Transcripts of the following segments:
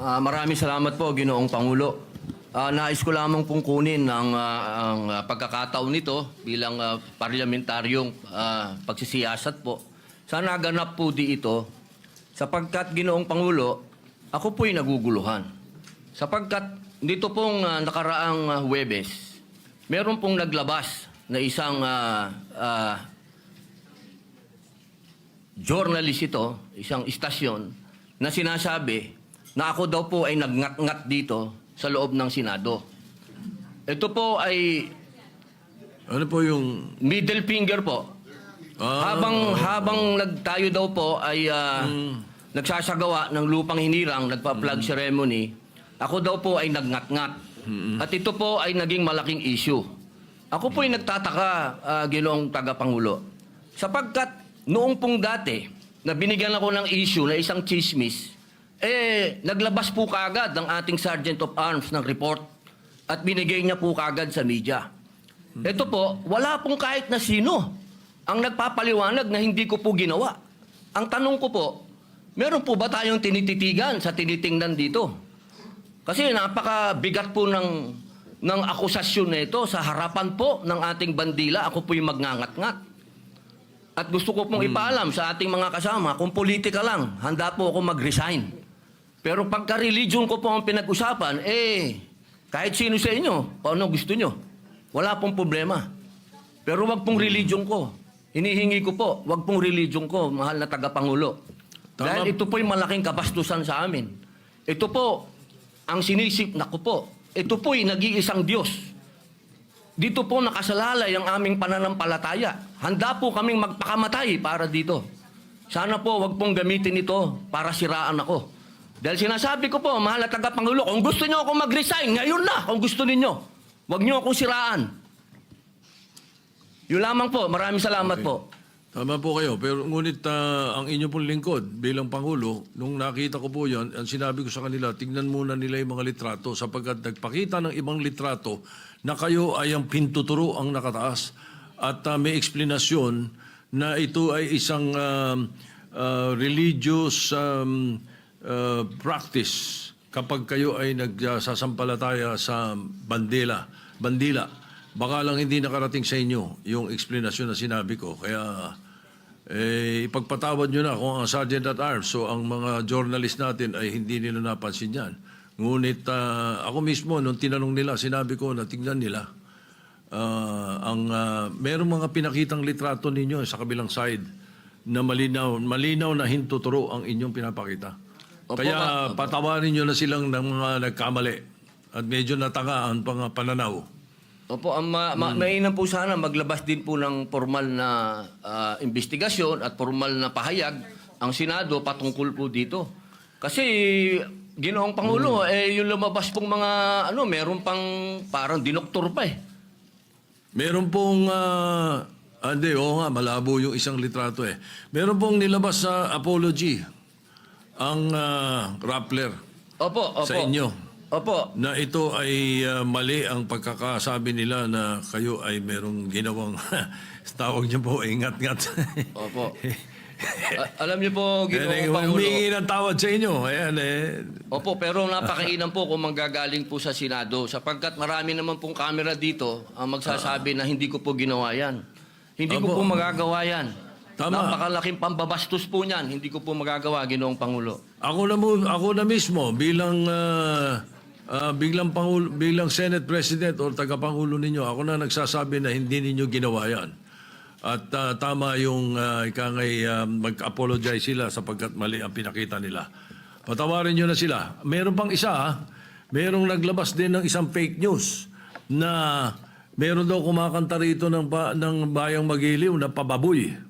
Ah, maraming salamat po, Ginoong Pangulo. Ah, nais ko lamang pong kunin ang, ah, ang ah, pagkakataon nito bilang ah, parlamentaryong ah, pagsisiyasat po. Sana ganap po di ito sapagkat Ginoong Pangulo, ako po'y naguguluhan. Sapagkat dito pong ah, nakaraang ah, Huwebes, meron pong naglabas na isang ah, ah, journalist ito, isang istasyon, na sinasabi na ako daw po ay nagngat-ngat dito sa loob ng Senado. Ito po ay Ano po yung... middle finger po. Ah, habang habang nagtayo daw po ay ah, nagsasagawa ng lupang hinirang, nagpa-flag ceremony, ako daw po ay nagngat-ngat. At ito po ay naging malaking issue. Ako po ay nagtataka, ah, Ginoong Tagapangulo, sapagkat noong pong dati, na binigyan ako ng issue na isang chismis, eh, naglabas po kaagad ang ating Sergeant of Arms ng report at binigay niya po kaagad sa media. Ito po, wala pong kahit na sino ang nagpapaliwanag na hindi ko po ginawa. Ang tanong ko po, meron po ba tayong tinititigan sa tinitingnan dito? Kasi napakabigat po ng, ng akusasyon na ito sa harapan po ng ating bandila. Ako po yung magngangat-ngat. At gusto ko pong ipaalam sa ating mga kasama, kung politika lang, handa po ako mag-resign. Pero pagka religion ko po ang pinag-usapan, eh, kahit sino sa inyo, kung ano gusto nyo, wala pong problema. Pero wag pong religion ko. Hinihingi ko po, wag pong religion ko, mahal na tagapangulo. Tama. Dahil ito po yung malaking kabastusan sa amin. Ito po, ang sinisip na ko po, ito po yung nag-iisang Diyos. Dito po nakasalalay ang aming pananampalataya. Handa po kaming magpakamatay para dito. Sana po wag pong gamitin ito para siraan ako. Dahil sinasabi ko po, mahal na tagapangulo, kung gusto niyo ako mag-resign, ngayon na, kung gusto ninyo. Huwag niyo akong siraan. Yun lamang po. Maraming salamat Okay. po. Tama po kayo, pero ngunit ah, ang inyo pong lingkod bilang Pangulo, nung nakita ko po yan, ang sinabi ko sa kanila, tingnan muna nila yung mga litrato sapagkat nagpakita ng ibang litrato na kayo ay ang pintuturo ang nakataas at ah, may eksplanasyon na ito ay isang um, ah, religious um, ah, practice kapag kayo ay nagsasampalataya sa bandila, bandila. Baka lang hindi nakarating sa inyo yung explanation na sinabi ko. Kaya eh, ipagpatawad nyo na kung ang Sergeant at Arms, so ang mga journalist natin ay hindi nila napansin yan. Ngunit ah, ako mismo, nung tinanong nila, sinabi ko na tingnan nila. Ah, ang ah, merong mga pinakitang litrato ninyo sa kabilang side na malinaw, malinaw na hintuturo ang inyong pinapakita. Opo, Kaya patawarin nyo na silang ng mga nagkamali at medyo natanga ang pang pananaw. Opo, ang ma- ma- mainam po sana maglabas din po ng formal na ah, investigasyon at formal na pahayag ang Senado patungkol po dito. Kasi Ginoong Pangulo, eh yung lumabas pong mga ano, meron pang parang dinoktor pa eh. Meron pong, ah, ah, hindi, oo nga, malabo yung isang litrato eh. Meron pong nilabas sa apology ang ah, Rappler Opo, opo. sa inyo Opo. na ito ay ah, mali ang pagkakasabi nila na kayo ay merong ginawang tawag niyo po ingat-ngat. Opo. A- alam niyo po, Ginoong Yan, Pangulo. humingi ng tawad sa inyo. Ayan eh. Opo, pero napakainam po kung manggagaling po sa Senado sapagkat marami naman pong kamera dito ang magsasabi na hindi ko po ginawa yan. Hindi ko Opo. po magagawa yan. Tama. Napakalaking pambabastos po niyan. Hindi ko po magagawa, Ginoong Pangulo. Ako na mo, ako na mismo bilang ah, ah, biglang pangulo, bilang Senate President o tagapangulo ninyo, ako na nagsasabi na hindi ninyo ginawa 'yan. At ah, tama yung uh, ikangay ah, mag-apologize sila sapagkat mali ang pinakita nila. Patawarin nyo na sila. Meron pang isa, ah. merong naglabas din ng isang fake news na meron daw kumakanta rito ng, ba, ng bayang magiliw na pababoy.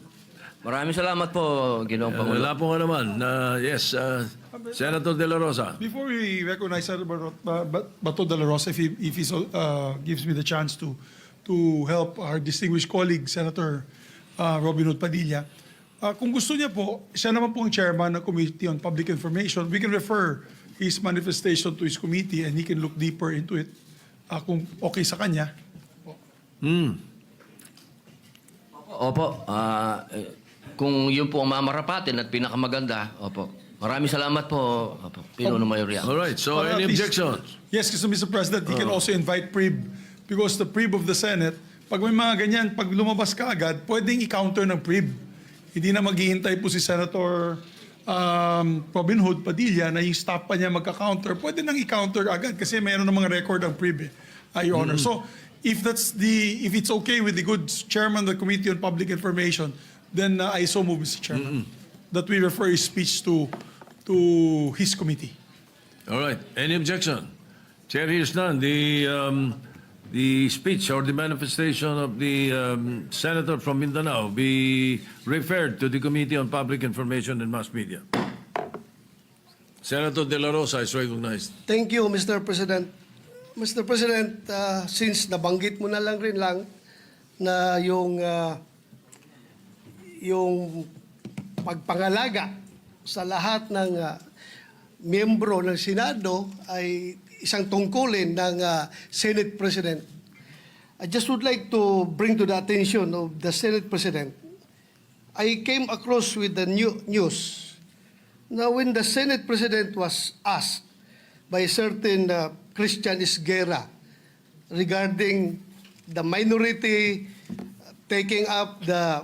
Maraming salamat po, Ginoong Pangulo. Wala po nga naman. Uh, yes, uh, Senator De La Rosa. Before we recognize Senator Bato de la Rosa, if he, if he so, uh, gives me the chance to, to help our distinguished colleague, Senator uh, Robin Hood Padilla, uh, kung gusto niya po, siya naman po ang chairman ng Committee on Public Information, we can refer his manifestation to his committee and he can look deeper into it uh, kung okay sa kanya. Hmm. Opo, ah, eh, kung yun po ang mamarapatin at pinakamaganda, opo. Maraming salamat po, opo, Pinuno Mayor Yang. All right, so any at least- objections? Yes, kasi Mr. President, he can also invite PRIB because the PRIB of the Senate, pag may mga ganyan, pag lumabas ka agad, pwedeng i-counter ng PRIB. Hindi na maghihintay po si Senator um, Robin Hood Padilla na yung stop pa niya magka-counter. Pwede nang i-counter agad kasi mayroon ng mga record ang PRIB, eh, uh, Your Honor. So, if that's the, if it's okay with the good chairman of the Committee on Public Information, then uh, I so move, Mr. Chairman, that we refer his speech to to his committee. All right, any objection? Chair hears none. The, um, the speech or the manifestation of the um, senator from Mindanao be referred to the Committee on Public Information and Mass Media. Senator De La Rosa is recognized. Thank you, Mr. President. Mr. President, uh, since nabanggit mo na lang rin lang na yung uh, yung pagpangalaga sa lahat ng uh, miyembro ng Senado ay isang tungkulin ng uh, Senate President. I just would like to bring to the attention of the Senate President. I came across with the new news Now, when the Senate President was asked by certain uh, Christian Isguera regarding the minority taking up the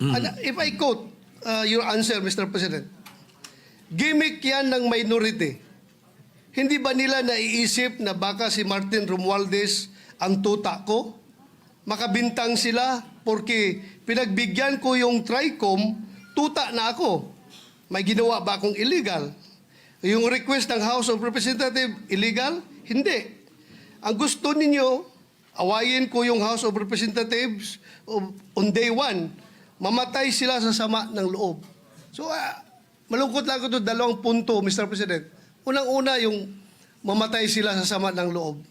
And uh, if I quote uh, your answer, Mr. President, gimmick yan ng minority. Hindi ba nila naiisip na baka si Martin Romualdez ang tuta ko? Makabintang sila porque pinagbigyan ko yung TRICOM, tuta na ako. May ginawa ba akong illegal? Yung request ng House of Representatives, illegal? Hindi. Ang gusto ninyo, awayin ko yung House of Representatives on day one, mamatay sila sa sama ng loob. So, ah, malungkot lang ako doon, dalawang punto, Mr. President. Unang-una, yung mamatay sila sa sama ng loob.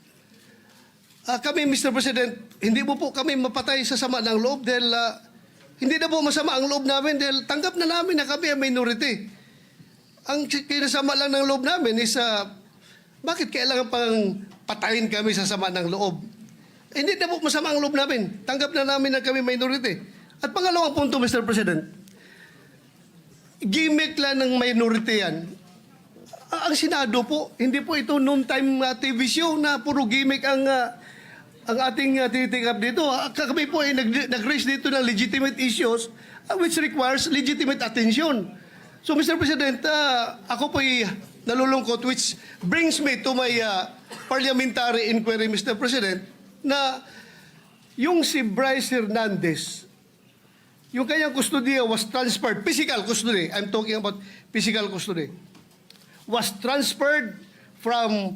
Ah, kami, Mr. President, hindi mo po kami mapatay sa sama ng loob dahil ah, hindi na po masama ang loob namin dahil tanggap na namin na kami ang minority. Ang kinasama lang ng loob namin is ah, bakit kailangan pang patayin kami sa sama ng loob? Eh, hindi na po masama ang loob namin. Tanggap na namin na kami minority. At pangalawang punto, Mr. President, gimmick lang ng minority yan. Ang Senado po, hindi po ito noon time uh, TV show na puro gimmick ang ah, ang ating uh, tinitikap dito. Kami po ay nag- nag-raise dito ng legitimate issues ah, which requires legitimate attention. So Mr. President, ah, ako po ay nalulungkot which brings me to my ah, parliamentary inquiry, Mr. President, na yung si Bryce Hernandez, yung kanyang custodiya was transferred, physical custody, I'm talking about physical custody, was transferred from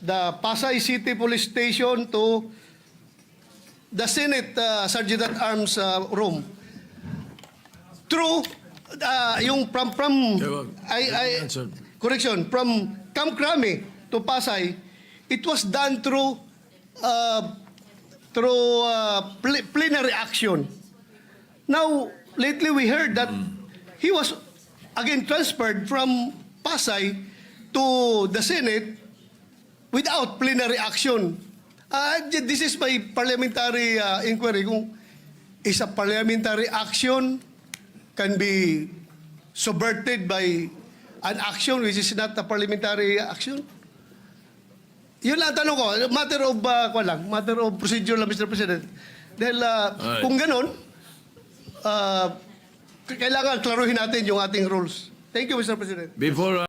the Pasay City Police Station to the Senate uh, Sergeant at Arms uh, room. Through uh, yung from from. I, I correction from Camp Crame to Pasay, it was done through uh, through uh, pl- plenary action. Now, lately we heard that he was again transferred from Pasay to the Senate without plenary action. Uh, this is my parliamentary uh, inquiry kung is a parliamentary action can be subverted by an action which is not a parliamentary action? Yun lang ang tanong ko. Matter of, uh, lang, matter of procedure lang, Mr. President. Dahil uh, kung ganon, uh, kailangan klaruhin natin yung ating rules. Thank you, Mr. President. Before